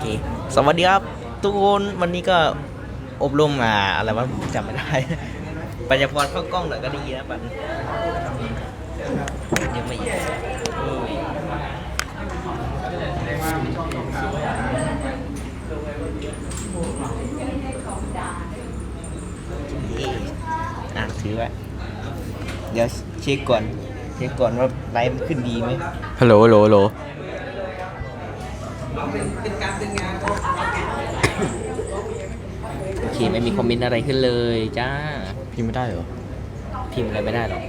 เค สวัสดีครับ ทุกคนวันนี้ก็อบรมอ่าอะไรวะจำไม่ได้ ปัญญาพรเข้ากล้องหน่อยก็ดีนะปันยังไม่อีกโอ้ยอะถือไว้เดี๋ยวเช็คก่อนเช็คก่อนว่าไลฟ์มันขึ้นดีไหมฮัลโหลฮัลโหลฮัลโหล โอเค ไม่มีคอมเมนต์อะไรขึ้นเลยจ้า พิมพ์ไม่ได้เหรอ พิมพ์อะไรไม่ได้หรอก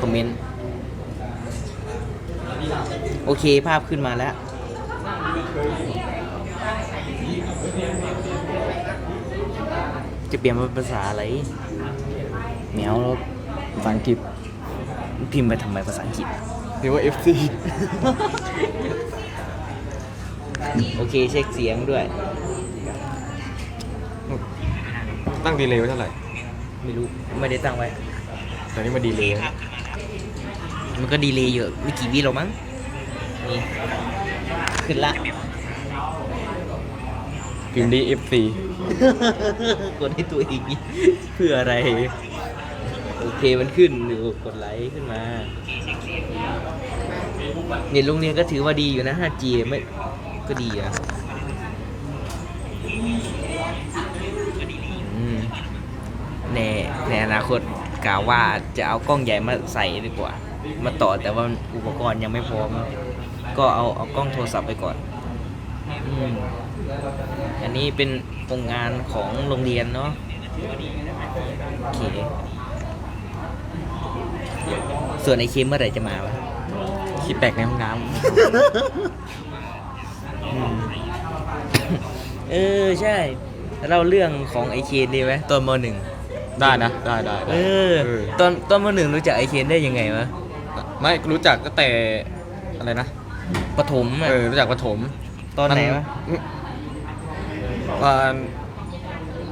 คอมเมนต์ โอเคภาพขึ้นมาแล้ว จะเปลี่ยนเป็นภาษาอะไรแมวแล้วภาษาอังกฤษพิมพ์ไปทำไมภาษาอังกฤษ หรือว่า FC โอเคเช็คเสียงด้วย ตั้งดีเลย์ไว้เท่าไหร่ ไม่รู้ไม่ได้ตั้งไว้ ตอนนี้มาดีเลย์มันก็ดีเลยเยอะไม่กี่วิหรอกมั้งนี่ขึ้นละ พิมพ์ดี FC กดให้ตัวเองนี่เพื่ออะไร โอเคมันขึ้นหรือกดไลค์ขึ้นมาเนี่ยโรงเรียนก็ถือว่าดีอยู่นะ 5G ไม่ก็ดีอะอืม ในในอนาคตกล่าวว่าจะเอากล้องใหญ่มาใส่ดีกว่า มาต่อแต่ว่าอุปกรณ์ยังไม่พร้อม ก็เอาเอากล้องโทรศัพท์ไปก่อนอือันนี้เป็นโครงงานของโรงเรียนเนาะโอเคส่วนไอเคมเมื่อไหร่จะมาวะคิดแตกในห้องน้อืมเออ ใช่เล่าเรื่องของไอเคนดีไหมตอนมหนึ่ง ได้นะได้ได้ได้เออ เออตอนตอนมหนึ่งรู้จักไอเคนได้ยังไงวะไม่รู้จักก็แต่อะไรนะปฐมอะเออรู้จักปฐมตอนไหนวะมันตอน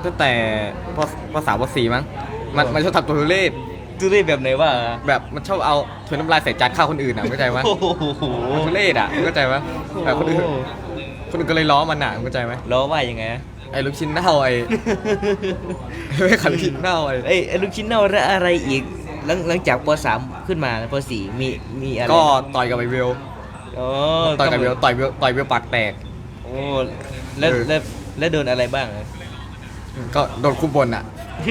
ตั้งแต่พภาษาภาษีมั้งมันมันชอบทำตัวทุเรศดูได้แบบไหนวะแบบมันชอบเอาถุงน้ำลายใส่จานข้าวคนอื่นอะเข้าใจไหมโอ้โหมันทุเรศอะเข้าใจไหมแบบคนอื่นคนอื่นก็เลยล้อมันอะเข้าใจไหมล้อว่ายังไงอะ ไอ้ลูกชิ้นเน่าไอ้ ไม่ขันลูกชิ้นเน่าไอ้เอ้ยไอ้ลูกชิ้นเน่าแล้วอะไรอีกหลังหลังจากปสามขึ้นมาปสี่มีมีอะไรก็ต่อยกับไอ้เวลอ๋อต่อยกับเวลต่อยเวลต่อยเวลปากแตกโอ้แล้วเออแล้วแล้วโดนอะไรบ้างอะก็โดนคุบบนอะ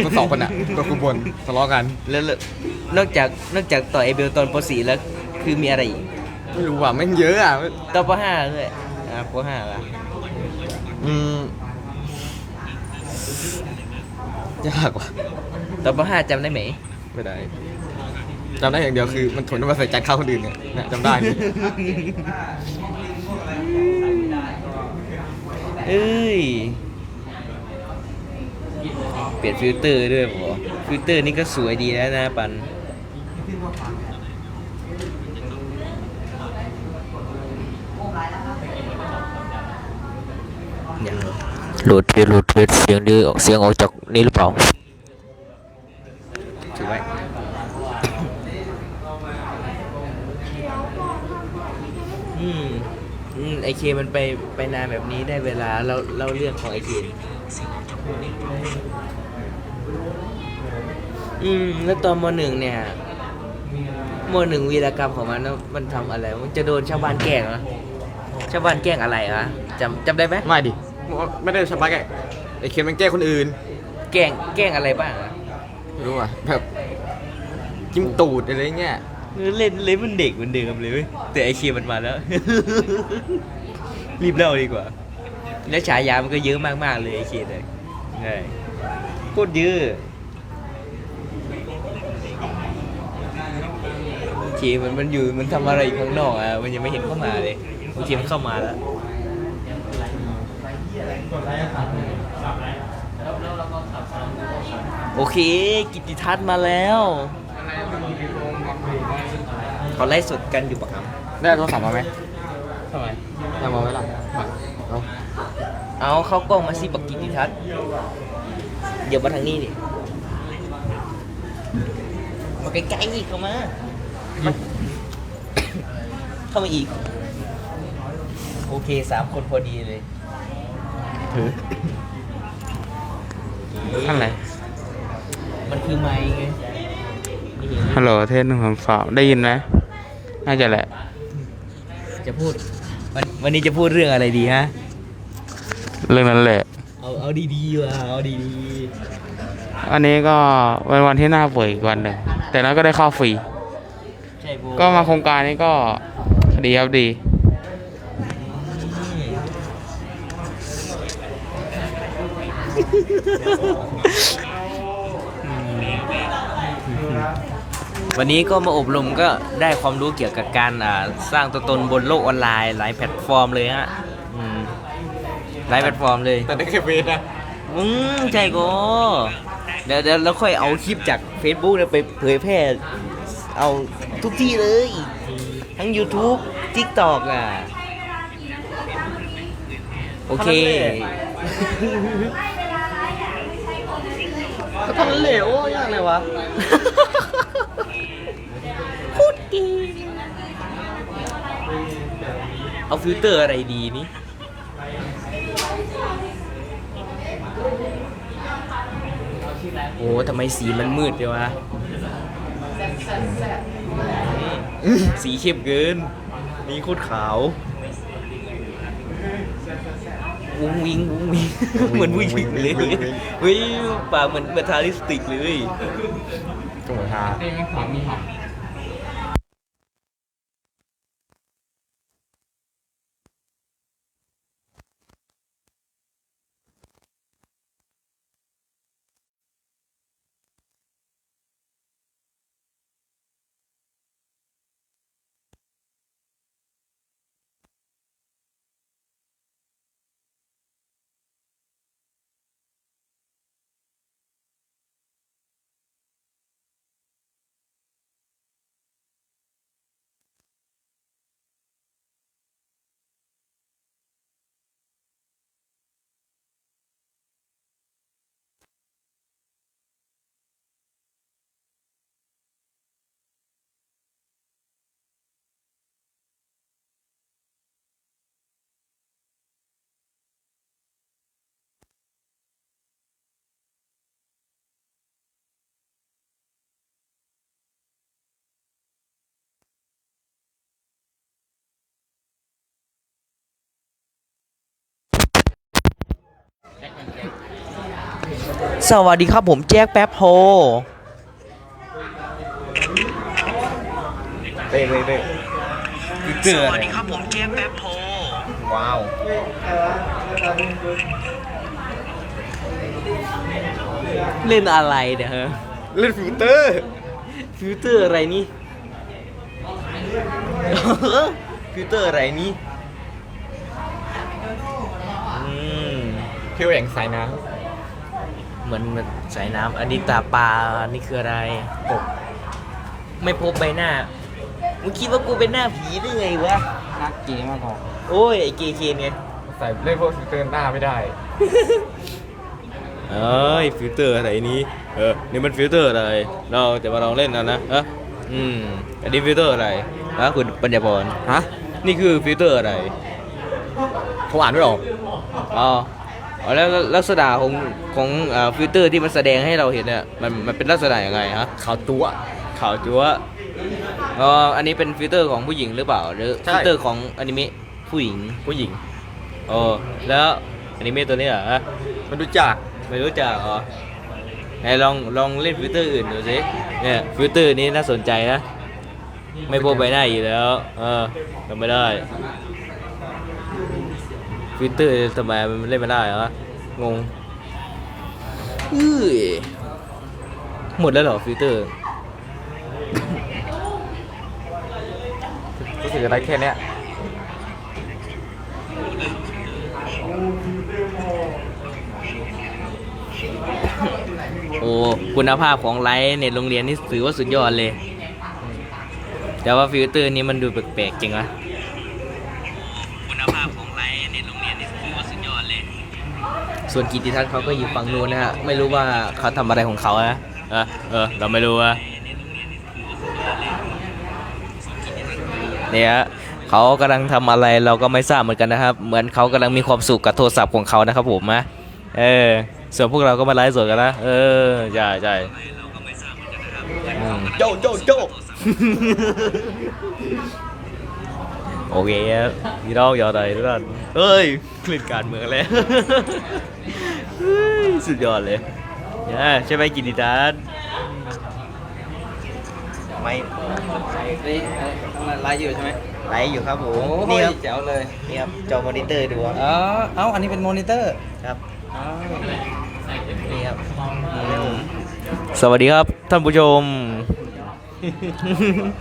ทั้งสองคนอะโดนคุบบนทะเลาะกันแล้วแล้วนอกจากนอกจากต่อยไอเบลตอนปสี่แล้วคือมีอะไรอีกไม่รู้ว่ะแม่งเยอะอะตอนปห้าด้วยอ่าปห้าละอืม ยากว่ะตอนปห้าจำได้ไหม ไม่ได้จำได้อย่างเดียวคือมันถุนน้ำลายใส่จานข้าวคนอื่นเนี่ยเนี่ยจำได้นี่เอ้ย เปลี่ยนฟิลเตอร์ด้วยบอฟิลเตอร์นี่ก็สวยดีแล้วนะปัน อย่างเหรอโหลดเทสโหลดเทสเสียงดื้อออกเสียงออกจากนี่หรือเปล่าถือไว้อืมอืมไอเคมันไปไปนานแบบนี้ได้เวลาเราเล่าเรื่องของไอเคอืม แล้วตอนมหนึ่งเนี่ยมหนึ่งวีรกรรมของมันนะมันทำอะไร มันจะโดนชาวบ้านแกล้งเหรอชาวบ้านแกล้งอะไรอะจำจำได้ไหมไม่ดิ ไม่ได้สบายแกไอ้เคียมันแก้คนอื่นแกล้งแกล้งอะไรบ้างอะไม่รู้อะแบบจิ้มตูดอะไรเงี้ยเออเล่นเล่นมันเด็กเหมือนเดิมเลยเว้ยแต่ไอเคมันมาแล้ว รีบเล่าดีกว่า แล้วฉายามันก็เยอะมากๆเลยไอเคเลยใช่โคตรเยอะโอเคมันมันอยู่มันทำอะไรอยู่ข้างนอกอะมันยังไม่เห็นเข้ามาเลยโอเคมันเข้ามาแล้ว โอเค กิตติทัศน์มาแล้วเขาไล่สดกันอยู่ปะครับได้โทรศัพท์มาไหมทำไมได้มาไหมล่ะเอาเอาเข้ากล้องมาสิปักกิติทัศน์เดี๋ยวมาทางนี้ดิมาใกล้ๆอีกเข้ามามาเข้ามาอีกโอโอเคสามคนพอดีเลย ถืออะไรมันคือไม้ไงนี่ฮัลโหลเทสหนึ่งสองสองได้ยินไหมน่าจะแหละ จะพูด วันวันนี้จะพูดเรื่องอะไรดีฮะ เรื่องนั้นแหละ เอาเอาดีๆว่ะเอาดีอันนี้ก็เป็นวันที่น่าเบื่ออีกวันหนึ่งแต่นั้นก็ได้เข้าฟรีๆใช่โบก็มาโครงการนี้ก็ดีครับดี วันนี้ก็มาอบรมก็ได้ความรู้เกี่ยวกับการอ่าสร้างตัวตนบนโลกออนไลน์ หลายแพลตฟอร์มเลยฮะอืมหลายแพลตฟอร์มเลย แต่ได้แค่เวทนะอืมใช่ก็เดี๋ยวเดี๋ยวเราค่อยเอาคลิปจาก Facebook เนี่ยไปเผยแพร่เอาทุกที่เลย ทั้ง YouTube TikTok อะ โอเคก็ ทำมันเหลวยากเลยวะ พูดเก่งเอาฟิลเตอร์อะไรดีนี่ โอ้ทำไมสีมันมืดเดียววะอืมสีเข้มเกิน นี่โคตรขาว วุ้งวิงวุ้งวิงเหมือนผู้หญิงเลยเฮ้ยปากเหมือนเมทัลลิสติกเลยจงหาเต้ไม่ขวามีหัก สวัสดีครับผมแจ็คแป๊บโฮเต้เต้เต้สวัสดีครับผมแจ็คแป๊บโฮว้าวเล่นอะไรเนี่ยฮะเล่นฟิลเตอร์ฟิลเตอร์อะไรนี่ฟิลเตอร์อะไรนี่อืมเพียวแองสายน้เหมือน เหมือนสายน้ำอันนี้ตาปลาอันนี้คืออะไรำตกไม่พบใบหน้ามึงคิดว่ากูเป็นหน้าผีได้ไงวะนักเกมมากกว่าโอ้ยไอเกเคนไงใส่เล่นพวกฟิลเตอร์หน้าไม่ได้ เอ้ยฟิลเตอร์อะไรนี้ เออ นี่มันฟิลเตอร์อะไร เราจะมาลองเล่นนะนะเอะอืม อันนี้ฟิลเตอร์อะไรนะคุณปัญญาพรฮะ นี่คือฟิลเตอร์อะไรผมอ่านไม่ออกอ๋อ อ๋อแล้วแล้วลักษณะของของอ่าฟิลเตอร์ที่มันแสดงให้เราเห็นเนี่ยมันมันเป็นลักษณะยังไงฮะขาวตัวขาวจั๊วอ๋ออันนี้เป็นฟิลเตอร์ของผู้หญิงหรือเปล่า หรือใช่ฟิลเตอร์ของอนิเมะผู้หญิงผู้หญิงอ๋อแล้วอนิเมะตัวนี้เหรอฮะมันรู้จักไม่รู้จักเหรอไหนลองลองเล่นฟิลเตอร์อื่นดูสิเนี่ยฟิลเตอร์นี้น่าสนใจนะ ไม่โปรใบหน้าอยู่แล้ว เออทำไม่ได้ ฟิลเตอร์ทำไมมันเล่นไม่ได้เหรองงอื้อหมดแล้วเหรอฟิลเตอร์รู้สึกอะไรแค่เนี้ยโอ้คุณภาพของไลฟ์เน็ตโรงเรียนนี่ถือว่าสุดยอดเลย แต่ว่าฟิลเตอร์นี้มันดูแปลกๆจริงวะ ส่วนกิติทัศน์เขาก็อยู่ฝั่งนู้นนะฮะ ไม่รู้ว่าเขาทำอะไรของเขานะเออเออ เราไม่รู้ว่าเนี่ยฮะเขเขากำลังทำอะไรเราก็ไม่ทราบเหมือนกันนะครับ เหมือนเขากำลังมีความสุขกับโทรศัพท์ของเขานะครับผมนะเออ ส่วนพวกเราก็มาไลฟ์สดกันนะ เออใช่ใช่อืมโจโจโจ โอเคครับพี่น้องอย่าใดทุกท่านเฮ้ยเล่นการเมืองแล้วเฮ้ยสุดยอดเลยเนี่ยใช่ไหมกินดิตานไม่นี่ไลฟ์อยู่ใช่ไหมไหลอยู่ครับผมโอ้นี่ยครับแจ๋วเลยนี่ครับจอมอนิเตอร์ดูครับอ๋อเอ้าอันนี้เป็นมอนิเตอร์ครับอ๋อนี่ครับนี่ครับผมสวัสดีครับท่านผู้ชม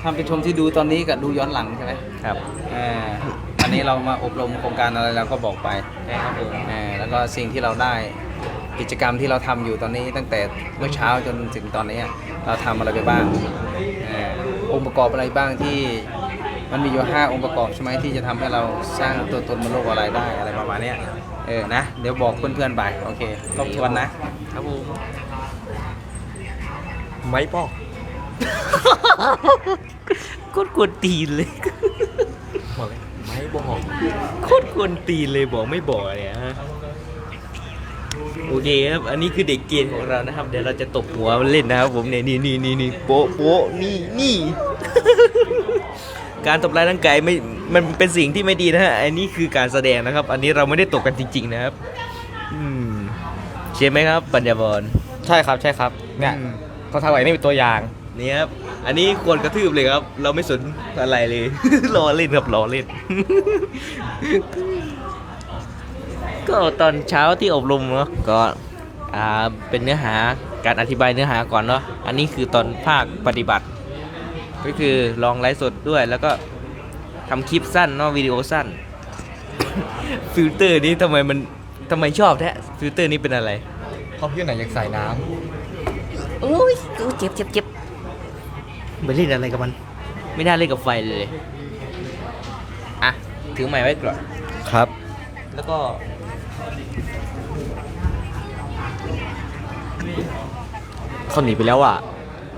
ทำเป็นชมที่ดูตอนนี้กับดูย้อนหลังใช่ไหมครับอ่าอันนี้เรามาอบรมโครงการอะไรเราก็บอกไปใช่ครับผมอ่าแล้วก็สิ่งที่เราได้กิจกรรมที่เราทำอยู่ตอนนี้ตั้งแต่เมื่อเช้าจนถึงตอนนี้เราทำอะไรไปบ้างอ่าองค์ประกอบอะไรบ้างที่มันมีอยู่ห้าองค์ประกอบใช่ไหมที่จะทำให้เราสร้างตัวตนบนโลกออนไลน์ได้อะไรประมาณเนี้ยเออนะ เดี๋ยวบอกเพื่อนๆไปโอเคทบทวนนะครับผม ไม่บอก โคตรกวนตีนเลยไม่บอกโคตรกวนตีนเลยบอกไม่บอกเนี่ยฮะโอเคครับ อันนี้คือเด็กเกรียนของเรานะครับ เดี๋ยวเราจะตบหัวมันเล่นนะครับผมเนี่ยนี่นี่นี่นี่โป๊ะโป๊ะนี่นี่ การตบลายร่างกายไม่ มันเป็นสิ่งที่ไม่ดีนะฮะ อันนี้คือการแสดงนะครับ อันนี้เราไม่ได้ตบกันจริง ๆ นะครับ อืมใช่ไหมครับ ปัญญาบอลใช่ครับใช่ครับ เนี่ยเขาทำไว้นี่เป็นตัวอย่าง นี่ครับ อันนี้ควรกระทืบเลยครับ เราไม่สนอะไรเลย รอเล่นครับรอเล่น ก็ตอนเช้าที่อบรมเนาะก็อ่าเป็นเนื้อหาการอธิบายเนื้อหาก่อนเนาะ อันนี้คือตอนภาคปฏิบัติ ก็คือลองไลฟ์สดด้วย แล้วก็ทำคลิปสั้นเนาะวิดีโอสั้น ฟิลเตอร์นี้ทำไมมันทำไมชอบแท้ฟิลเตอร์นี้เป็นอะไรเขาพี่ไหนอยากใส่น้โอ้ยกูเจ็บเจ็บเจ็บ ไปเล่นอะไรกับมัน ไม่น่าเล่นกับไฟเลย อะ ถือไม้ไว้ก่อนำครับ แล้วก็ เขาหนีไปแล้วอะ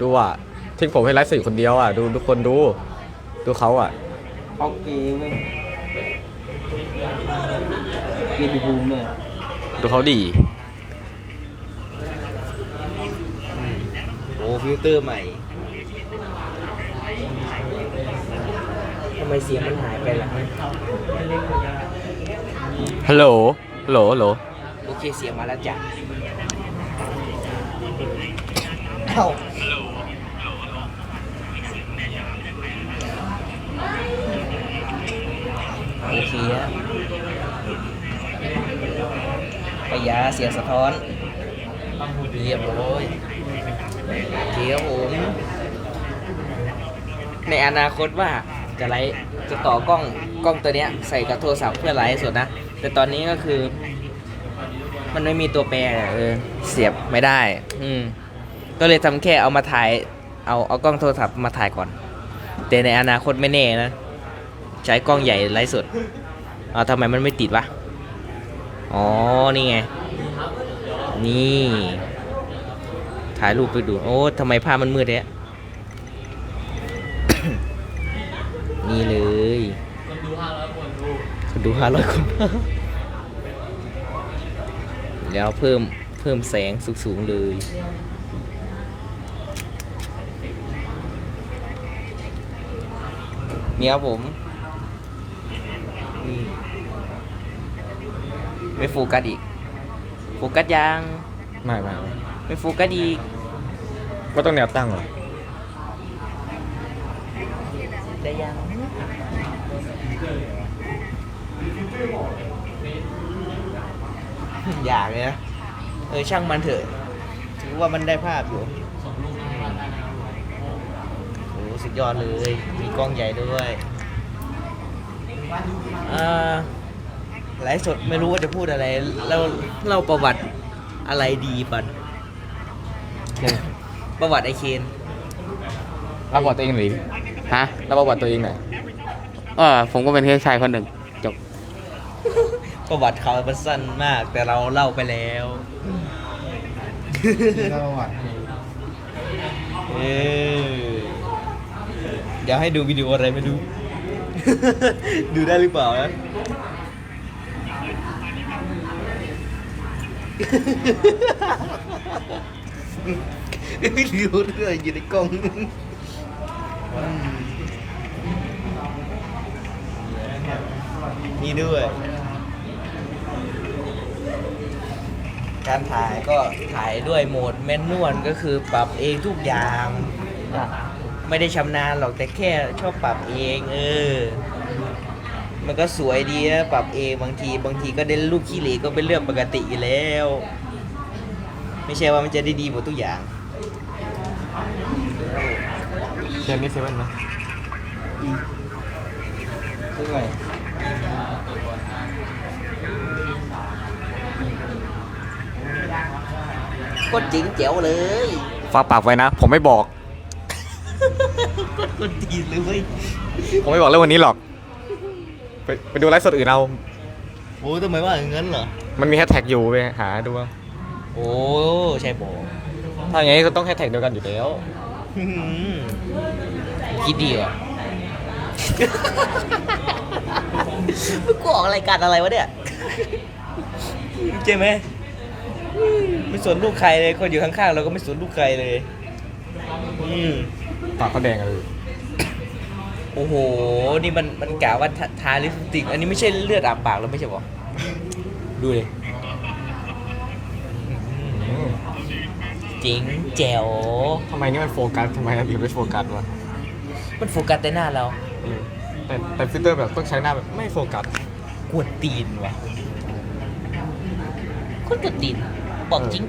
ดูอะทิ้งผมให้ไลฟ์สดอยู่คนเดียวอะ ดูทุกคนดู ดูเขาอะ โอเคเว้ยเกมบูมเลยดูเขาดี โอ้ฟิลเตอร์ใหม่ำไมเสียงมันหายไปล่ะฮัลโหลฮัลโหลฮัลโหลโอเคเสียงมาแล้วจ้ะเข้าโอเคฮะปยาเสียงสะท้อนเรียบร้อยโอเคครับผมในอนาคตว่า จะไลฟ์จะต่อกล้องกล้องตัวเนี้ยใส่กับโทรศัพท์เพื่อไลฟ์สดนะ แต่ตอนนี้ก็คือ มันไม่มีตัวแปรเออเสียบไม่ได้ อืมก็เลยทำแค่เอามาถ่าย เอาเอากล้องโทรศัพท์มาถ่ายก่อน แต่ในอนาคตไม่แน่นะ ใช้กล้องใหญ่ไลฟ์สดเอาทำไมมันไม่ติดวะ อ๋อ นี่ไง นี่ ถ่ายรูปไปดู โอ้ทำไมภาพมันมืดเนี่ย นี่เลยคนดูห้าร้อยคนดูคนดูห้าร้อยคน แล้วเพิ่มเพิ่มแสงสูงๆเลยนี่ครับผมนี่ไม่โฟกัสอีก โฟกัสยัง ไม่ไม่ไม่โฟกัสอีกว่าต้องแนวตั้งเหรอ ได้ยัง อยากเลยนะเออช่างมันเถอะ ถือว่ามันได้ภาพอยู่โอ้สุดยอดเลย มีกล้องใหญ่ด้วยอ่าไลฟ์สดไม่รู้ว่าจะพูดอะไรเราเล่าประวัติอะไรดีปันประวัติไอเคนเราบอกตัวเองหรือฮะเราบอกตัวเองหน่อยเออผมก็เป็นแค่ชายคนหนึ่งจบ ประวัติเขามันสั้นมาก แต่เราเล่าไปแล้วเราอะเออเดี๋ยวให้ดูวิดีโออะไรไม่รู้ ดูได้หรือเปล่านะ ไม่รู้ด้วยอยู่ในกล้องนี่ด้วย การถ่ายก็ถ่ายด้วยโหมดแมนนวลก็คือปรับเองทุกอย่าง ไม่ได้ชำนาญหรอกแต่แค่ชอบปรับเองเออ มันก็สวยดีนะปรับเองบางที บางทีก็ได้ลูกขี้เหร่ก็เป็นเรื่องปกติอยู่แล้ว ไม่ใช่ว่ามันจะได้ดีหมดทุกอย่างเกมนี้เซเว่นไหมซึ่งไง ก็จริงเจ๋วเลยฝากปากไว้นะ ผมไม่บอกก็คนดีเลยเว้ยผมไม่บอกเรื่องวันนี้หรอก ไปไปดูไลฟ์สดอื่นเอา โอ้ทำไมว่าอย่างนั้นเหรอ มันมีแฮชแท็กอยู่ไปหาดูเอาโอ้ใช่โบถ้าอย่างนี้ก็ต้องแฮชแท็กเดียวกันอยู่แล้ว อื้อหือคิดดีว่ะมึงกูออกรายการอะไรวะเนี่ย ใช่ไหม ไม่สนลูกใครเลยคนอยู่ข้างๆเราก็ไม่สนลูกใครเลย อืมปากเขาแดงเลยโอ้โห นี่มันมันกะว่าทาทาลิปสติก อันนี้ไม่ใช่เลือดอาบปากแล้วไม่ใช่ปะดูเลยจริงแจ๋วทำไมนี่มันโฟกัสทำไมอันอื่นไม่โฟกัสวะมันโฟกัสแต่หน้าเราเออแต่แต่ฟิลเตอร์แบบต้องใช้หน้าแบบไม่โฟกัส กวนตีนว่ะคนกวนตีน บอกจริง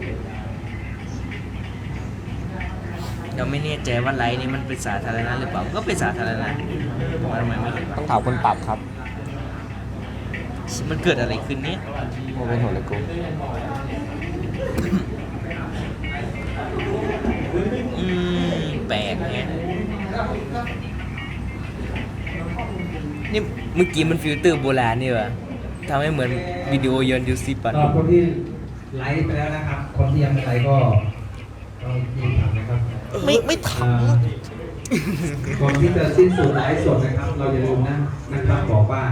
เราไม่แน่ใจว่าไลน์นี้มันเป็นสาธารณะหรือเปล่า ก็เป็นสาธารณะว่าทำไมไม่เห็นต้องถามคนปรับครับมันเกิดอะไรขึ้นเนี่ย โมเป็นหัวเลยกูอืมแปลกแฮะนี่เมื่อกี้มันฟิลเตอร์โบราณนี่วะทำให้เหมือนวิดีโอย้อนยุคสิปัน สำหรับคนที่ ไลฟ์ไปแล้วนะครับ คนที่ยังไม่ไลฟ์ก็ก็รีบทำนะครับไม่ไม่ทอ่าก่อนที่จะสิ้นสุดไลฟ์สดนะครับ เราอย่าลืมนะนะครับบอกว่า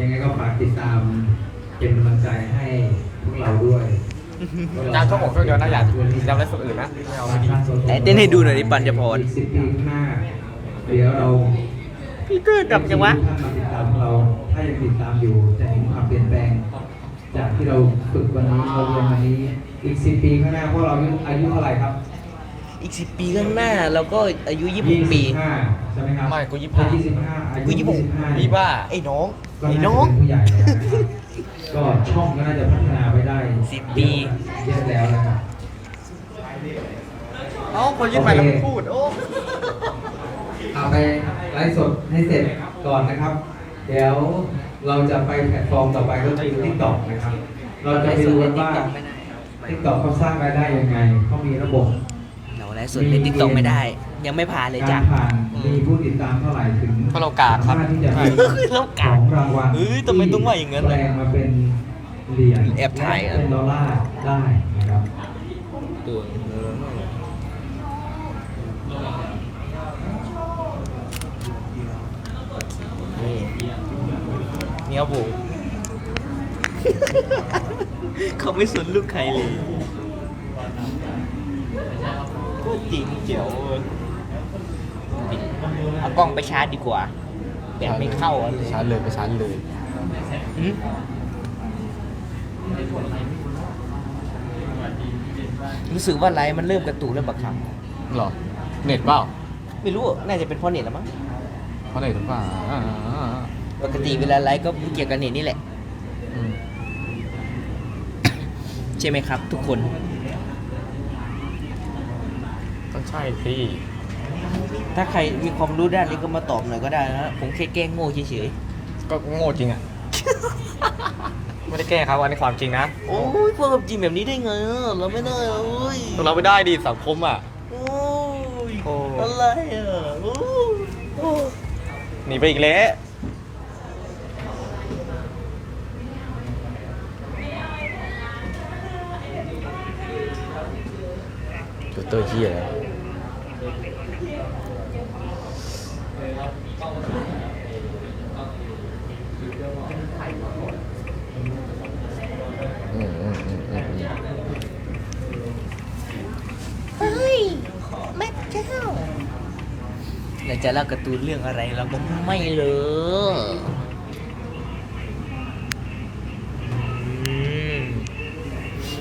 ยังไงก็ฝากติดตามเป็นกำลังใจให้พวกเราด้วยงานช่องผมช่องเดียวนะอย่าอย่าไลฟ์สดอื่นนะไม่เอาไม่ดี ไหนเต้นให้ดูหน่อยดิปัญจพร อีกสิบปีข้างหน้าเดี๋ยวเรา พี่เตอร์กลับจังวะท่านมาติดตามพวกเรา ถ้ายังติดตามอยู่ จะเห็นความเปลี่ยนแปลง จากที่เราฝึกวันนี้เราเรียนวันนี้ อีกสิบปีข้างหน้าพวกเราอายุอายุเท่าไหร่ครับอีกสิบปีข้างหน้าเราก็อายุยี่สิบปี ห้าใช่ไหมครับไม่กูยี่สิบห้ายี่สิบห้าอายุกูยี่สิบหก25ยี่บ้าไอ้น้องก็ไอ้น่าน้จะองเป็นผู้ใหญ่แล้วนะครับก็ช่องก็น่าจะพัฒนาไปได้สิบปี เยอะแล้วนะครับ เอ้าคนยิ้มไปแล้วมันพูด โอ้เอาไปไลฟ์สดให้เสร็จก่อนนะครับ เดี๋ยว เราจะไปแพลตฟอร์มต่อไปก็คือ TikTok นะครับ เราจะไปดูกันว่า TikTok เขาสร้างรายได้ยังไงเขามีระบบเราไลฟ์สดในติ๊กต็อกไม่ได้ ยังไม่ผ่านเลยจ้ะการผ่านมีผู้ติดตามเท่าไหร่ถึงเพราะเรากากครับ สมถที่จะใช่มีเราขกาอกงรางวัลเอ้ยทำไมต้องว่าอย่างนั้นแปลล่ะงมาเป็นเหรียญแอบถ่ายอะและเป็นดอลลาร์ได้นะครับ ตัวนี่ เนี้ยบุเขาไม่สนลูกใครเลยก็จริงเจ๋วเว้ยเอากล้องไปชาร์จดีกว่าแบตไม่เข้าอะเลยชาร์จเลยไปชาร์จเลยหืมรู้สึกว่าไลฟ์มันเริ่มกระตุกเริ่มบักคับหรอ เน็ตเปล่า ไม่รู้ น่าจะเป็นเพราะเน็ตละมั้งเพราะเน็ตหรือเปล่าอ่า ปกติเวลาไลฟ์ก็เกี่ยวกับเน็ตนี่แหละอืมใช่ไหมครับ ทุกคน ต้องใช่สิถ้าใครมีความรู้ด้านนี้ก็มาตอบหน่อยก็ได้นะผมแค่แกล้งโง่เฉยก็โง่จริงอะ ไม่ได้แก้ครับอันนี้ความจริงนะๆโอ้ยพวกกับจริงแบบนี้ได้ไงอะเราไม่ได้อะโอ้ยเราไม่ได้ดิสังคมอะ โอ้ยโอ้ อะไรอะโอ้ยโอ้ยหนีไปอีกแล้ว เตอร์เฮียเฮ้ยแม่เจ้าเราจะเล่าการ์ตูนเรื่องอะไรเราก็ไม่รู้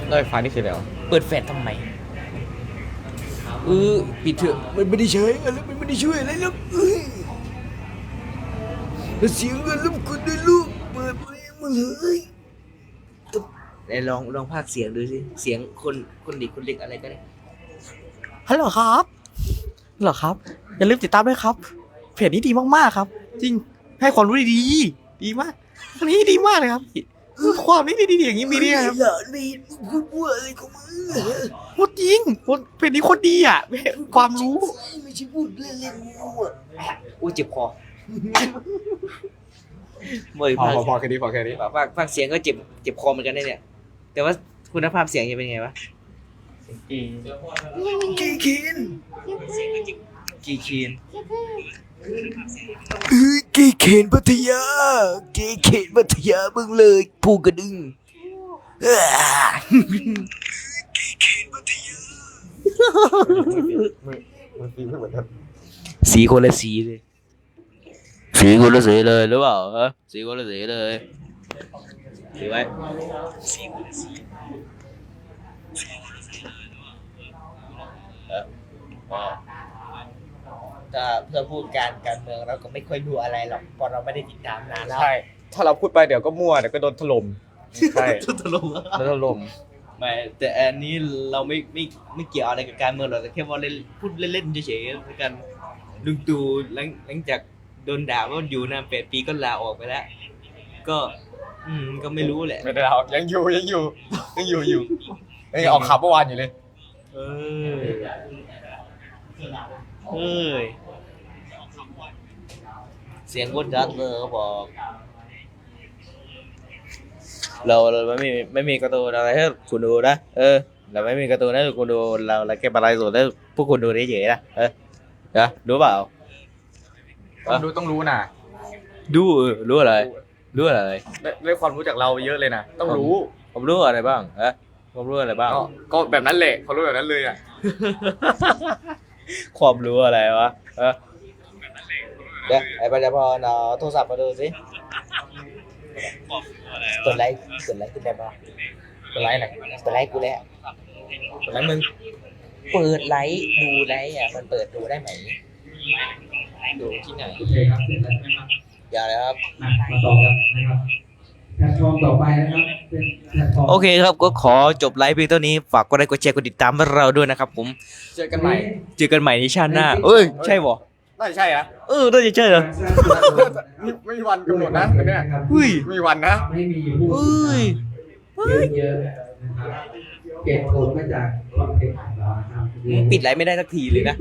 เล่าไฟฟ้านี่คืออะไรวเปิดแฟลทำไม เออปิดเถอะมันไม่ได้ใช้อะไรมันไม่ได้ช่วยอะไรหรอกเอ้ยแล้วเสียเงินรบกวนด้วยลูกเปิดไปมาเลยไหนลองลองพากย์เสียงดูสิเสียงคนคนเด็กคนเล็กอะไรก็ได้ฮัลโหลครับฮัลโหลครับ อย่าลืมติดตามด้วยครับ เพจนี้ดีมากๆครับ จริงให้ความรู้ดีๆดีมากอันนี้ดีมากเลยครับ ความนี้ดีๆอย่างนี้มีได้ไงครับอย่าดีพูดว่าอะไรของมึงพูดจริงพูดเพจนี้โคนดีอะความรู้ไม่ใช่พูดเล่นๆมั่วอุ้ยเจ็บคอเมื่อยพอพอแค่นี้พอแค่นี้ภาคภาคเสียงก็เจ็บเจ็บคอเหมือนกันนะเนี่ย แต่ว่าคุณภาพเสียงจะเป็นไงวะกีคีนกีคีน เออกีเคนพัทยากีเคนพัทยาเบิ่งเลยผูกกระดึงอ่าสีคนละสีเลย สีคนละสีเลยหรือเปล่าฮะสีคนละสีเลยถือไว้ถ้าเพื่อพูดการการเมืองเราก็ไม่ค่อยรู้อะไรหรอกเพราะเราไม่ได้ติดตามนานแล้วใช่ถ้าเราพูดไปเดี๋ยวก็มั่วเดี๋ยวก็โดนถล่มใช่ตลกโดนถล่มไม่แต่อันนี้เราไม่ไม่ไม่เกี่ยวอะไรกับการเมืองหรอกแต่แค่ว่าเล่นพูดเล่นๆเฉยๆแล้วกันลุงตู่หลังหลังจากโดนด่าว่าอยู่นานแปดปีก็ลาออกไปแล้ว ก็อืมก็ไม่รู้แหละ ไม่ได้เรายังอยู่ยังอยู่ยังอยู่อยู่ยังออกขับเมื่อวานอยู่เลย เออเฮ้ยเสียงคนดังเลยเขาบอก เราเราไม่มีไม่มีการ์ตูนอะไรให้คุณดูนะเออ เราไม่มีการ์ตูนให้คุณดูเราเราแค่อะไรสุดให้พวกคุณดูเฉยๆนะเออเดี๋ยวรู้เปล่าต้องรู้ต้องรู้นะดูเออรู้อะไรรู้อะไร ได้ได้ความรู้จากเราเยอะเลยนะ ต้องรู้ ผมรู้อะไรบ้างเอะผมรู้อะไรบ้าง ก็ก็แบบนั้นแหละเขารู้แบบนั้นเลยอะ ความรู้อะไรวะเออ เดี๋ยวไอ้ปัญญาพรเอาโทรศัพท์มาดูสิกดไลค์กดไลค์ขึ้นได้ปะเป็นไรไหนกดไลค์กูแล้วเป็นไรมึงเปิดไลค์ดูไลค์อะมันเปิดดูได้ไหมดูที่ไหนโอเคครับเสร็จแล้วใช่ไหมครับอย่าเลยครับมามาต่อกันนะครับแพลตฟอร์มต่อไปนะครับเป็นแพลตฟอร์มโอเคครับก็ขอจบไลฟ์เพียงเท่านี้ฝากกดไลค์กดแชร์กดติดตามให้เราด้วยนะครับผมเจอกันใหม่เจอกันใหม่ในชาติหน้า เอ้ยใช่บ่ น่าจะใช่นะ เออน่าจะใช่เหรอไม่ไม่มีวันกำหนดนะอันเนี่ยเฮ้ยไม่มีวันนะ ไม่มีผู้เอ้ยเยอะๆนะครับเก็บผลมาจากความเก่งของเรานะครับ ปิดไลฟ์ไม่ได้สักทีเลยนะ